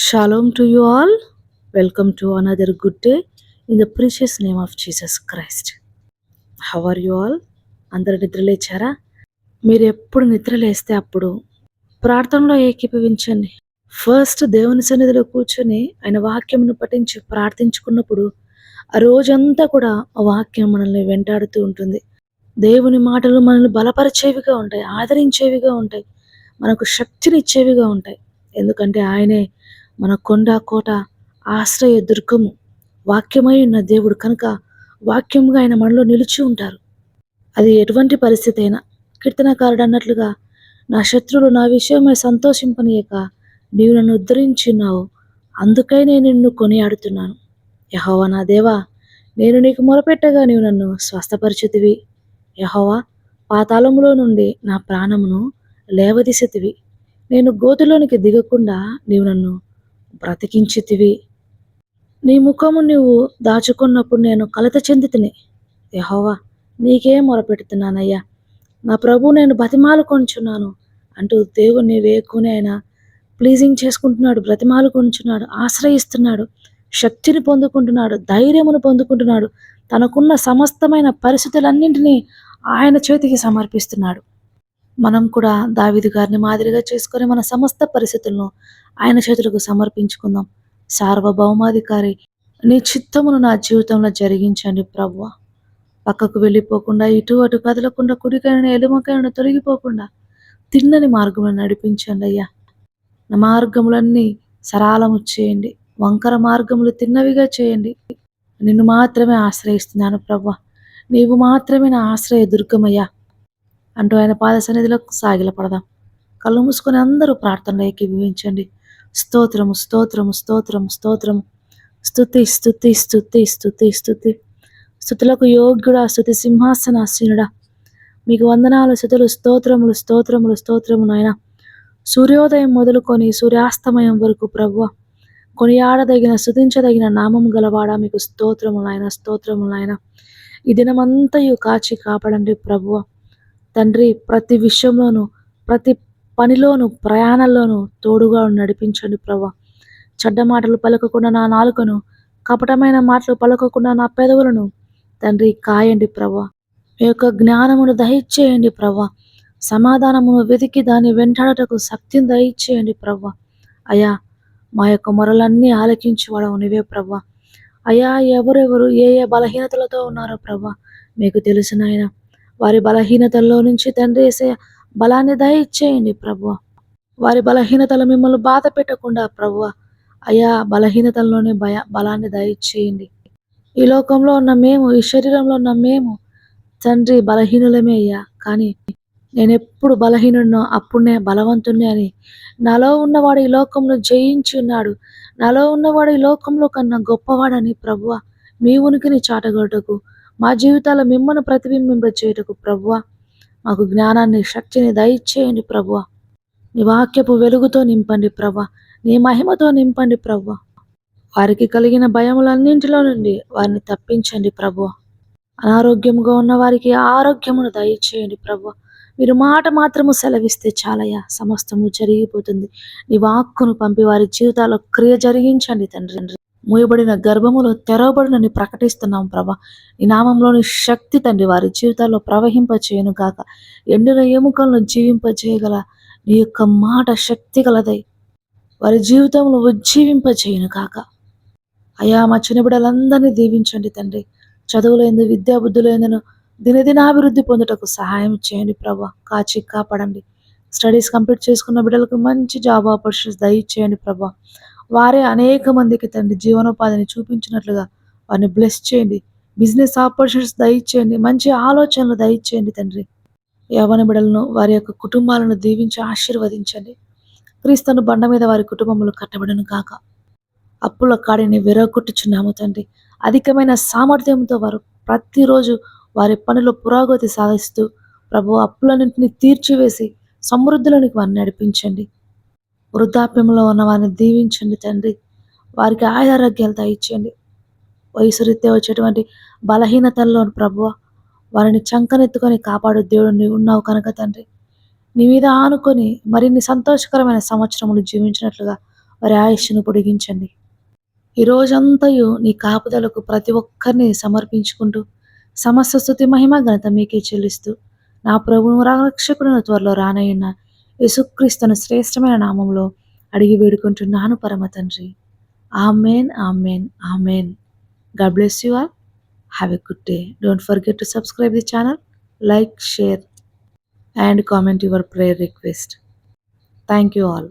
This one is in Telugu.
Shalom to you all. Welcome to another good day in the precious name of Jesus Christ. How are you all? అందరు నిద్రలేచారా మీరు ఎప్పుడు నిద్రలేస్తే అప్పుడు ప్రార్థనలో ఏకీభవించండి ఫస్ట్ దేవుని సన్నిధిలో కూర్చొని ఆయన వాక్యమును పఠించి ప్రార్థించుకున్నప్పుడు ఆ రోజంతా కూడా ఆ వాక్యం మనల్ని వెంటాడుతూ ఉంటుంది దేవుని మాటలు మనల్ని బలపరిచేవిగా ఉంటాయి ఆదరించేవిగా ఉంటాయి మనకు శక్తినిచ్చేవిగా ఉంటాయి ఎందుకంటే ఆయనే మన కొండ కోట ఆశ్రయ దుర్గము. వాక్యమై ఉన్న దేవుడు కనుక వాక్యముగా ఆయన మనలో నిలిచి ఉంటారు. అది ఎటువంటి పరిస్థితి అయినా కీర్తనకారుడు అన్నట్లుగా నా శత్రువులు నా విషయమై సంతోషింపనీయక నీవు నన్ను ఉద్ధరించున్నావు అందుకై నేను నిన్ను కొనియాడుతున్నాను. యహోవా నా దేవా నేను నీకు మొరపెట్టగా నీవు నన్ను స్వస్థపరిచితివి. యహోవా పాతాళములో నుండి నా ప్రాణమును లేవదీసితివి. నేను గోతులోనికి దిగకుండా నీవు నన్ను బ్రతికించితివి. నీ ముఖము నువ్వు దాచుకున్నప్పుడు నేను కలత చెందితిని. యహోవా నీకే మొరపెడుతున్నానయ్యా. నా ప్రభు నేను బతిమాలుకొంచున్నాను అంటూ దేవుణ్ణి వేకునే ఆయన ప్లీజింగ్ చేసుకుంటున్నాడు బ్రతిమాలుకొంచున్నాడు ఆశ్రయిస్తున్నాడు శక్తిని పొందుకుంటున్నాడు ధైర్యమును పొందుకుంటున్నాడు తనకున్న సమస్తమైన పరిస్థితులన్నింటినీ ఆయన చేతికి సమర్పిస్తున్నాడు. మనం కూడా దావిది గారిని మాదిరిగా చేసుకొని మన సమస్త పరిస్థితులను ఆయన చేతులకు సమర్పించుకుందాం. సార్వభౌమాధికారి నీ చిత్తమును నా జీవితంలో జరిగించండి ప్రభువ. పక్కకు వెళ్ళిపోకుండా ఇటు అటు కదలకుండా కుడికైన ఎలుమకైన తొలగిపోకుండా తిన్నని మార్గంలో నడిపించండి అయ్యా. నా మార్గములన్నీ సరాలము చేయండి. వంకర మార్గములు తిన్నవిగా చేయండి. నిన్ను మాత్రమే ఆశ్రయిస్తున్నాను ప్రభ్వ. నీవు మాత్రమే నా ఆశ్రయ దుర్గమయ్యా. అంటూ ఆయన పాద సన్నిధిలో సాగిలపడదాం. కళ్ళు మూసుకొని అందరూ ప్రార్థనలో ఏకీభవించండి. స్తోత్రము స్తోత్రము స్తోత్రము స్తోత్రము. స్తుతి స్థుతి స్థుతి స్థుతి స్థుతి స్థుతులకు యోగ్యుడా స్థుతి సింహాసనాసీనుడా. మీకు వందనాలు స్థుతులు స్తోత్రములు స్తోత్రములు స్తోత్రము నాయన. సూర్యోదయం మొదలుకొని సూర్యాస్తమయం వరకు ప్రభువ. కొనియాడదగిన స్థుతించదగిన నామం గలవాడా మీకు స్తోత్రము నాయన నాయన. ఈ దినమంతయు కాచి కాపాడండి ప్రభువ. తండ్రి ప్రతి విషయంలోనూ ప్రతి పనిలోను ప్రయాణంలోనూ తోడుగా నడిపించండి ప్రభా. చెడ్డ మాటలు పలకకుండా నా నాలుకను కపటమైన మాటలు పలకకుండా నా పెదవులను తండ్రి కాయండి ప్రభా. మీ యొక్క జ్ఞానమును దయచేయండి ప్రభా. సమాధానమును వెతికి దాన్ని వెంటాడటకు శక్తిని దయచేయండి ప్రభా. అయా మా యొక్క మొరలన్నీ ఆలకించేవాడవు నువ్వే ప్రభా. అయా ఎవరెవరు ఏ ఏ బలహీనతలతో ఉన్నారో ప్రభా మీకు తెలుసు ఆయన. వారి బలహీనతల్లో నుంచి తండ్రి వేసే బలాన్ని దయచేయండి ప్రభు వారి బలహీనతలు మిమ్మల్ని బాధ పెట్టకుండా ప్రభు అయా బలహీనతల్లోనే భయ బలాన్ని దయచేయండి. ఈ లోకంలో ఉన్న మేము ఈ శరీరంలో ఉన్న మేము తండ్రి బలహీనులమే అయ్యా. కానీ నేను ఎప్పుడు బలహీనుడినో అప్పుడునే బలవంతుణ్ణి అని. నాలో ఉన్నవాడు ఈ లోకంలో జయించి ఉన్నాడు. నాలో ఉన్నవాడు ఈ లోకంలో కన్నా గొప్పవాడని ప్రభువ. మీ ఉనికిని చాటగొట్టకు. మా జీవితాల మిమ్మల్ని ప్రతిబింబింప చేయుటకు ప్రభువ మాకు జ్ఞానాన్ని శక్తిని దయచేయండి ప్రభువ. నీ వాక్యపు వెలుగుతో నింపండి ప్రభా నీ మహిమతో నింపండి ప్రభు వారికి కలిగిన భయములన్నింటిలో నుండి వారిని తప్పించండి ప్రభు అనారోగ్యంగా ఉన్న వారికి ఆరోగ్యమును దయచేయండి ప్రభు మీరు మాట మాత్రము సెలవిస్తే చాలయ్యా సమస్తము జరిగిపోతుంది. నీ వాక్కును పంపి వారి జీవితాల్లో క్రియ జరిగించండి తండ్రి. మూయబడిన గర్భములో తెరవబడినని ప్రకటిస్తున్నాం ప్రభా. ఈ నామంలోని శక్తి తండ్రి వారి జీవితాల్లో ప్రవహింప చేయను కాక ఎండిన ఎముకలను జీవింప చేయగల నీ యొక్క మాట శక్తి గలదై. వారి జీవితంలో ఉజ్జీవింప చేయను కాక అయా మా చిన్నబిడలందరినీ దీవించండి తండ్రి. చదువులేందు విద్యాబుద్ధులేందును దినదినాభివృద్ధి పొందుటకు సహాయం చేయండి ప్రభా. కాచి కాపాడండి. స్టడీస్ కంప్లీట్ చేసుకున్న బిడ్డలకు మంచి జాబ్ ఆపర్చునిటీస్ దయచేయండి ప్రభా. వారే అనేక మందికి తండ్రి జీవనోపాధిని చూపించినట్లుగా వారిని బ్లెస్ చేయండి. బిజినెస్ ఆపర్చునిటీస్ దయచేయండి. మంచి ఆలోచనలు దయచేయండి తండ్రి. యవన బిడలను వారి యొక్క కుటుంబాలను దీవించి ఆశీర్వదించండి. క్రీస్తును బండ మీద వారి కుటుంబములు కట్టబడను కాక అప్పుల కాడిని విరగొట్టుచున్నాము తండ్రి. అధికమైన సామర్థ్యంతో వారు ప్రతిరోజు వారి పనిలో పురోగతి సాధిస్తూ ప్రభు అప్పులన్నింటినీ తీర్చివేసి సమృద్ధులను వారిని నడిపించండి. వృద్ధాప్యంలో ఉన్న వారిని దీవించండి తండ్రి. వారికి ఆయురారోగ్యాలు దయచేయండి. వయసు రీత్యా వచ్చేటువంటి బలహీనతల్లో ప్రభువ వారిని చంకనెత్తుకొని కాపాడు దేవుడు నీవు ఉన్నావు కనుక తండ్రి. నీ మీద ఆనుకొని మరిన్ని సంతోషకరమైన సంవత్సరములు జీవించినట్లుగా వారి ఆయుష్ను పొడిగించండి. ఈ రోజంతయు నీ కాపుదలకు ప్రతి ఒక్కరిని సమర్పించుకుంటూ సమస్త స్థుతి మహిమ ఘనత మీకే చెల్లిస్తూ నా ప్రభువు రక్షకుడు త్వరలో రానయ్యున్న యేసుక్రీస్తును శ్రేష్టమైన నామంలో అడిగి వేడుకుంటున్నాను పరమ తండ్రి. Amen amen amen. God bless you all. Have a good day. Don't forget to subscribe the channel. Like share and comment your prayer request. Thank you all.